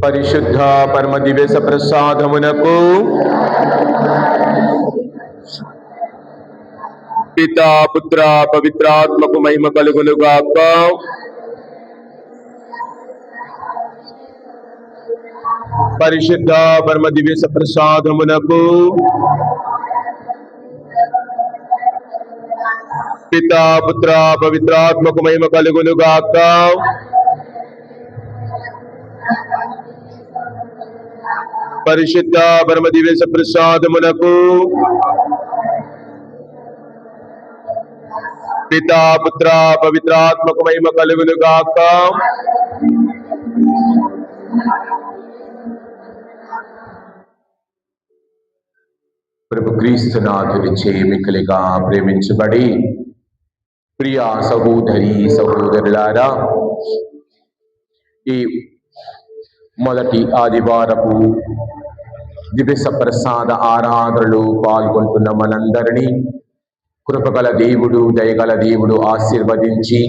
పరిశుద్ధ పరమ దివేశ ప్రసాదమునకు పితా పుత్ర పవిత్రాత్మకు మహిమ కలుగును గాక పరిశుద్ధ పరమ దివేశ ప్రసాదమునకు పితా పుత్ర పవిత్రాత్మకు మహిమ కలుగును గాక పరిశుద్ధ పరమ దివేశ ప్రసాదమునకు. పితా పుత్ర పవిత్రాత్మక మహిమ కలుగును గాక ప్రభు క్రీస్తునాథుని చేమికలిగా ప్రేమించబడి ప్రియ సహోదరి సహోదరులారా ఈ మొదటి ఆదివారపు దివస ప్రసాద ఆరాధనలు పాల్గొంటున్న మనందరినీ కృపగల దేవుడు దయగల దేవుడు ఆశీర్వదించి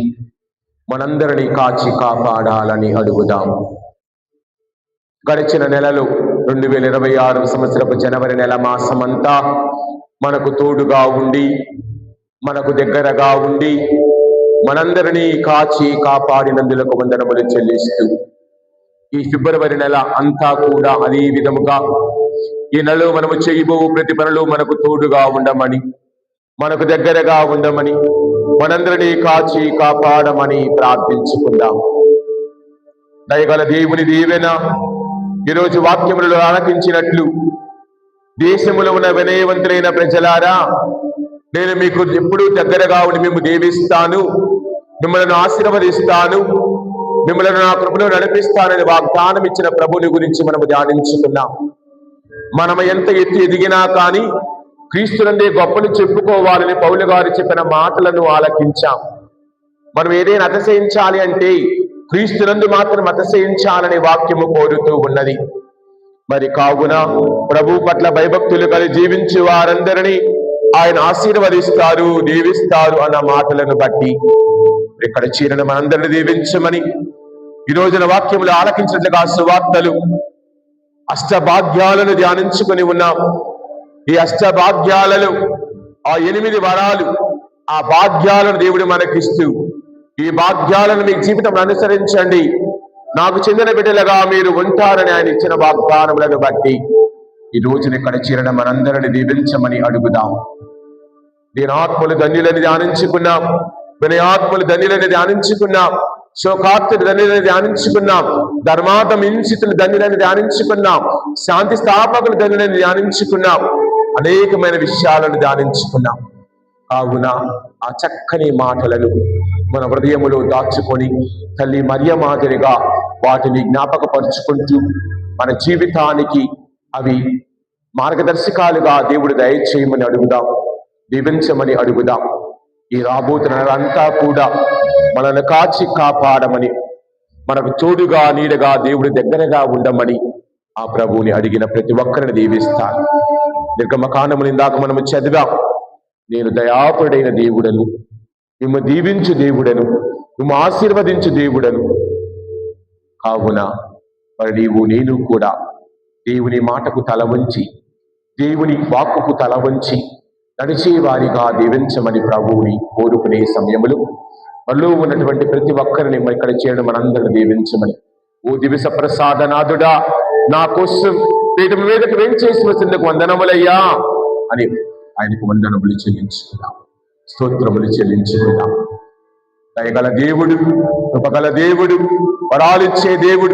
మనందరినీ కాచి కాపాడాలని అడుగుదాం. గడిచిన నెలలు రెండు వేల ఇరవై ఆరు సంవత్సరపు జనవరి నెల మాసమంతా మనకు తోడుగా ఉండి మనకు దగ్గరగా ఉండి మనందరినీ కాచి కాపాడినందులకు వందనములు చెల్లిస్తూ ఈ ఫిబ్రవరి నెల అంతా కూడా అదే విధముగా ఈ నెలలో మనము చేయబో ప్రతి పనులు మనకు తోడుగా ఉండమని మనకు దగ్గరగా ఉండమని మనందరినీ కాచి కాపాడమని ప్రార్థించుకుందాం. దయగల దేవుని దీవెన ఈరోజు వాక్యములలో ఆలకించినట్లు దేశములో ఉన్న వినయవంతులైన ప్రజలారా నేను మీకు ఎప్పుడూ దగ్గరగా ఉండి మేము దేవిస్తాను మిమ్మల్ని ఆశీర్వదిస్తాను మిమ్మల్ని నా కృపలో నడిపిస్తానని వాగ్దానం ఇచ్చిన ప్రభుని గురించి మనము ధ్యానించుకున్నాం. మనం ఎంత ఎత్తి ఎదిగినా కానీ క్రీస్తునందే గొప్పని చెప్పుకోవాలని పౌలు గారు చెప్పిన మాటలను ఆలకించాం. మనం ఏదైనా అతిశయించాలి అంటే క్రీస్తునందు మాత్రం అతిశయించాలని వాక్యము కోరుతూ ఉన్నది. మరి కావున ప్రభు పట్ల భయభక్తులు కలిగి జీవించే వారందరినీ ఆయన ఆశీర్వదిస్తారు దీవిస్తారు అన్న మాటలను బట్టి ఇక్కడ చీరను మనందరిని దీవించమని ఈ రోజున వాక్యములు ఆలకించినట్లుగా సువార్తలు అష్టభాగ్యాలను ధ్యానించుకొని ఉన్నాం. ఈ అష్టభాగ్యాలలో ఆ ఎనిమిది వరాలు ఆ భాగ్యాలను దేవుడు మనకిస్తూ ఈ భాగ్యాలను మీ జీవితం అనుసరించండి. నాకు చెందిన బిడ్డలుగా మీరు ఉంటారని ఆయన ఇచ్చిన వాగ్దానములను బట్టి ఈ రోజున ఇక్కడ చేరడం మనందరిని దీవించమని అడుగుదాం. నేను ఆత్మలు ధన్యులని ధ్యానించుకున్నాం. వినయాత్మలు ధన్యులని ధ్యానించుకున్నాం. శోకార్తులు ధన్యులని ధ్యానించుకున్నాం. ధర్మార్థం హింసితులు ధన్యులని ధ్యానించుకున్నాం. శాంతి స్థాపకులు ధన్యులని ధ్యానించుకున్నాం. అనేకమైన విషయాలను ధ్యానించుకున్నాం. కావున ఆ చక్కని మాటలను మన హృదయములో దాచుకొని తల్లి మరియ మాదిరిగా వాటిని జ్ఞాపకపరుచుకుంటూ మన జీవితానికి అవి మార్గదర్శకాలుగా దేవుడు దయచేయమని అడుగుదాం దీవించమని అడుగుదాం. ఈ రాబోతున్నంతా కూడా మనల్ని కాచి కాపాడమని మనకు తోడుగా నీడగా దేవుడి దగ్గరగా ఉండమని ఆ ప్రభువుని అడిగిన ప్రతి ఒక్కరిని దీవిస్తాను. నిర్గమకాండములు ఇందాక మనము చదివాం నేను దయాపరుడైన దేవుడను మిమ్మ దీవించు దేవుడను మిమ్మ ఆశీర్వదించు దేవుడను. కావున మరి నీవు నేను కూడా దేవుని మాటకు తల వంచి దేవుని వాక్కుకు తల వంచి నడిచేవారిగా దీవించమని ప్రభువుని కోరుకునే సమయంలో మనలో ఉన్నటువంటి ప్రతి ఒక్కరిని ఇక్కడ చేయడం మనందరిని దీవించమని. ఓ దివస ప్రసాదనాథుడా నా కోసం పీఠం మీదకి వెంచేసి వచ్చినందుకు వందనములయ్యా అని ఆయనకు వందనములు చెల్లించుకున్నాం స్తోత్రములు చెల్లించుకుందాం దయగల దేవుడు కృపగల దేవుడు వరాలిచ్చే దేవుడు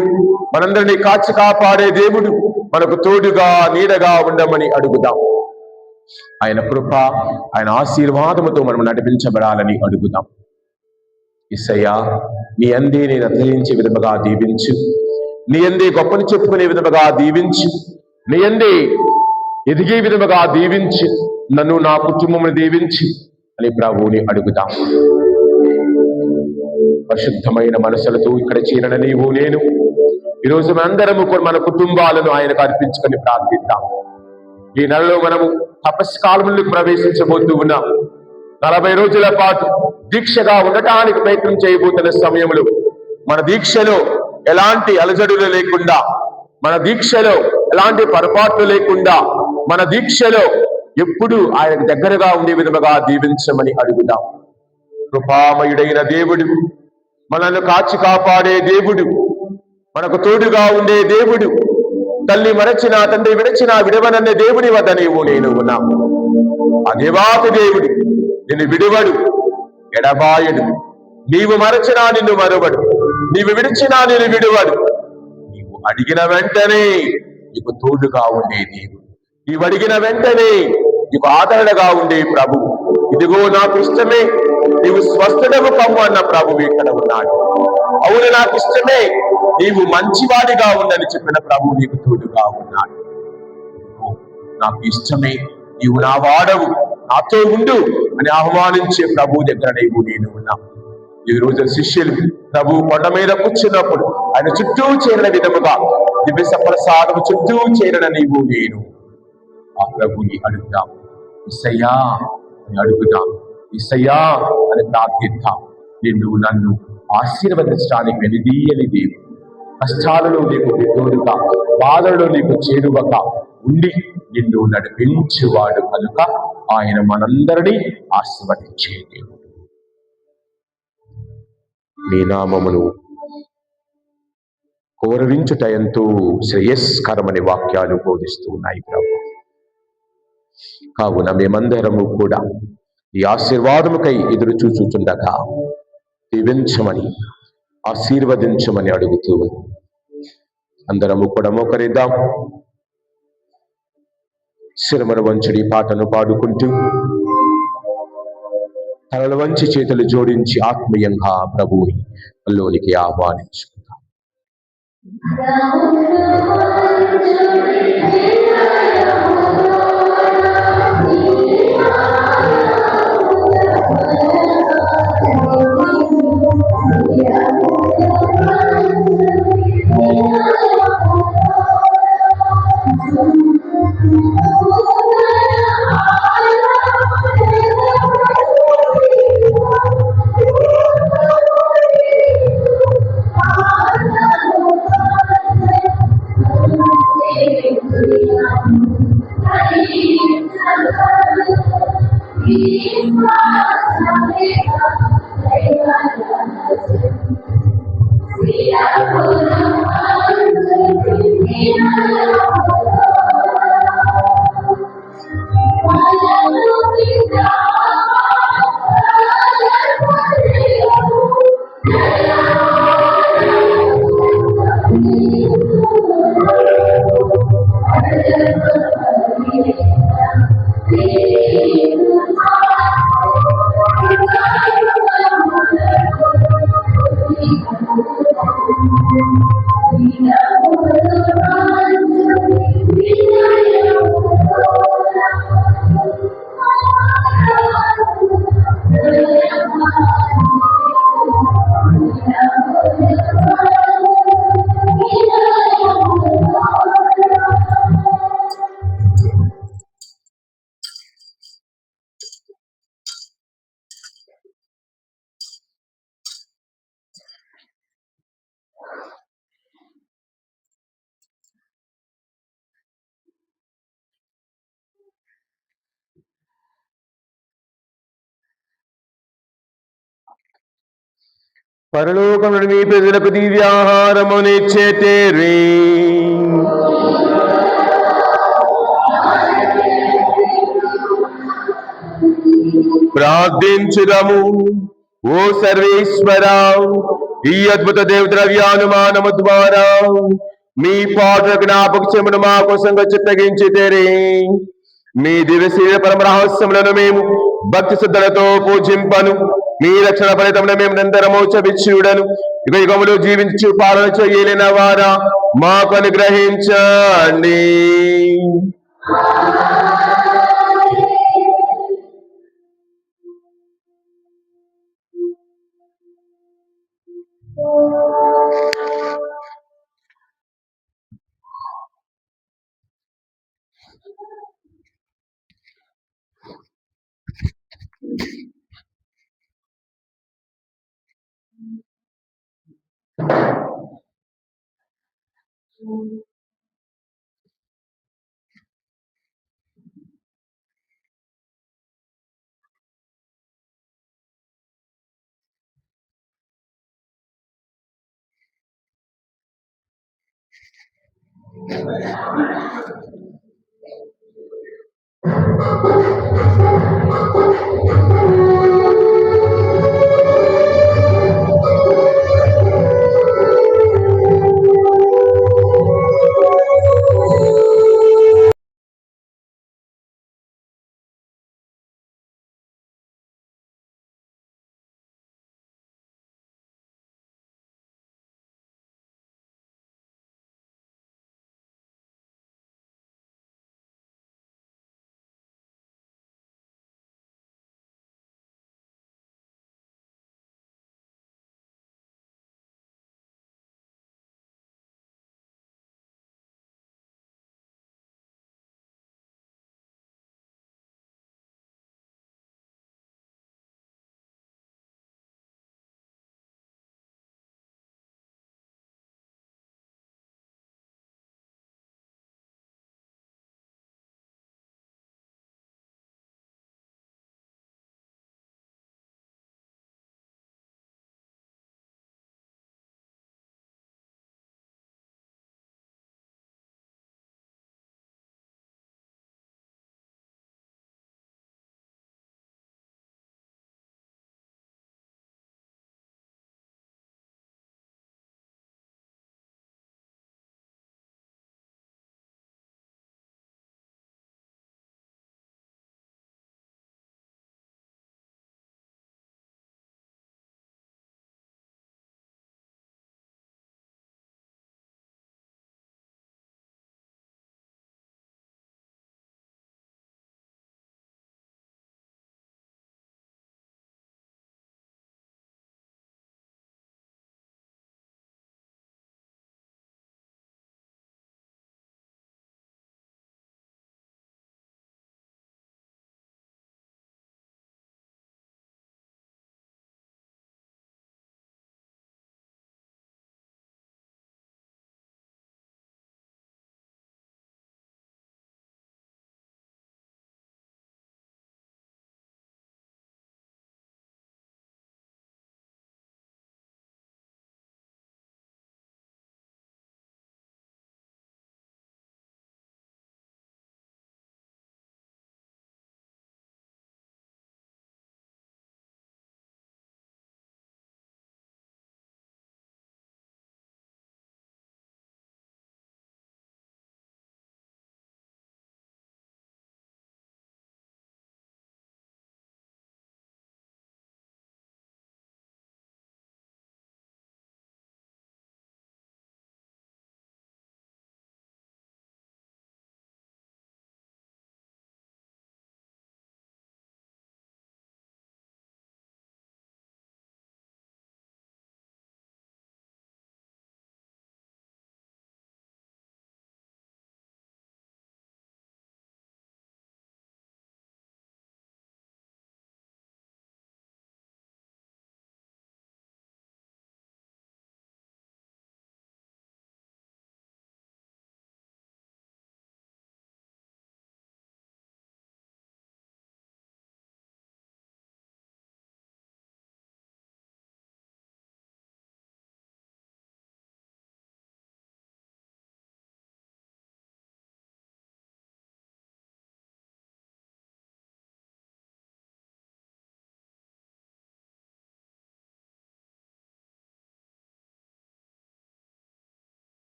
మనందరినీ కాచి కాపాడే దేవుడు మనకు తోడుగా నీడగా ఉండమని అడుగుదాం. ఆయన కృప ఆయన ఆశీర్వాదముతో మనం నడిపించబడాలని అడుగుదాం. ఇసయ్యా నీ అందే నేను అధ్యయించే విధముగా దీవించు. నీ అందే గొప్పని చెప్పుకునే విధముగా దీవించు. నీ అందే ఎదిగే విధముగా దీవించి. నన్ను నా కుటుంబమును దీవించి. అని ప్రభువుని అడుగుదాం. పరిశుద్ధమైన మనసులతో ఇక్కడ చేరిన నీవు నేను. ఈరోజు మనందరము మన కుటుంబాలను ఆయనకు అర్పించుకొని ప్రార్థిద్దాం. ఈ నెలలో మనము తపస్సు ప్రవేశించబోతూ ఉన్నాం. నలభై రోజుల పాటు దీక్షగా ఉండటానికి ప్రయత్నం చేయబోతున్న సమయంలో మన దీక్షలో ఎలాంటి అలజడులు లేకుండా మన దీక్షలో ఎలాంటి పొరపాట్లు లేకుండా మన దీక్షలో ఎప్పుడు ఆయనకు దగ్గరగా ఉండే విధముగా దీవించమని అడుగుదాం. కృపామయుడైన దేవుడు మనల్ని కాచి కాపాడే దేవుడు మనకు తోడుగా ఉండే దేవుడు తల్లి మరచిన తండ్రి విడచిన విడవనన్న దేవుడి వద్ద నీవు నేను ఉన్నాము ఆ దేవాతి దేవుడు నిన్ను విడువడు ఎడబాయడు. నీవు మరచినా నిన్ను మరువడు నీవు విడిచినా నిన్ను విడువడు. నీవు అడిగిన వెంటనే నీకు తోడుగా ఉండే దేవుడు. నీవు అడిగిన వెంటనే నీకు ఆదరణగా ఉండే ప్రభు. ఇదిగో నాకు ఇష్టమే నీవు స్వస్థతకు కమ్ము అన్న ప్రభు ఇక్కడ ఉన్నాడు. అవును నాకు ఇష్టమే నీవు మంచివాడిగా ఉండని చెప్పిన ప్రభు నీకు తోడుగా ఉన్నాడు. నాకు ఇష్టమే నీవు నా వాడవు నాతో ఉండు అని ఆహ్వానించే ప్రభు దగ్గర నీవు నేను ఉన్నా. ఈ రోజు శిష్యులు ప్రభు కొండ మీద కూర్చున్నప్పుడు ఆయన చుట్టూ చేరిన విధముగా దివ్య ప్రసాదము చుట్టూ చేరిన నీవు నేను. ఆ ప్రభుని అడుగుదాం. ఇసయ్యా అని అడుగుదాం. ఇసయ్యా అని ప్రార్థిద్దాం. నిన్ను నన్ను ఆశీర్వదించడానికి వెలిదీయని దేవుడు. కష్టాలలో నీకు తోడుగా బాధలలో నీకు చేరువగా ఉండి నిన్ను నడిపించేవాడు కనుక ఆయన మనందరినీ ఆశీర్వదించే దేవుడు. నీ నామమును గౌరవించుటయంతో శ్రేయస్కరమని వాక్యాలు బోధిస్తూ ఉన్నాయి ప్రభు. కావున మేమందరము కూడా ఈ ఆశీర్వాదముకై ఎదురు చూచుచుండగా దీవించమని ఆశీర్వదించమని అడుగుతూ అందరము కూడా మోకరిద్దాం. శిరమర వంచుడి పాటను పాడుకుంటూ తలలు వంచి చేతులు జోడించి ఆత్మీయంగా ప్రభువుని లోనికి ఆహ్వానించుకుందాం. Peace. పరలోకమును మీ ప్రజలకు దివ్యాహారమునిచ్చేతేరి ప్రార్థించుదము ఓ సర్వేశ్వరా ఈ అద్భుత దేవద్రవ్యానుమానము ద్వారా మీ పాట జ్ఞాపకమును మా కోసం చిత్తగించి తెరే మీ దివశీల పరమ రహస్యములను మేము భక్తి శ్రద్ధలతో పూజింపను. మీ రక్షణ ఫలితం మేము నిరంతరము చవిచ్యుడను యుగ యుగములు జీవించు పాలన చేయలేన వారా మాకు అనుగ్రహించండి Thank you.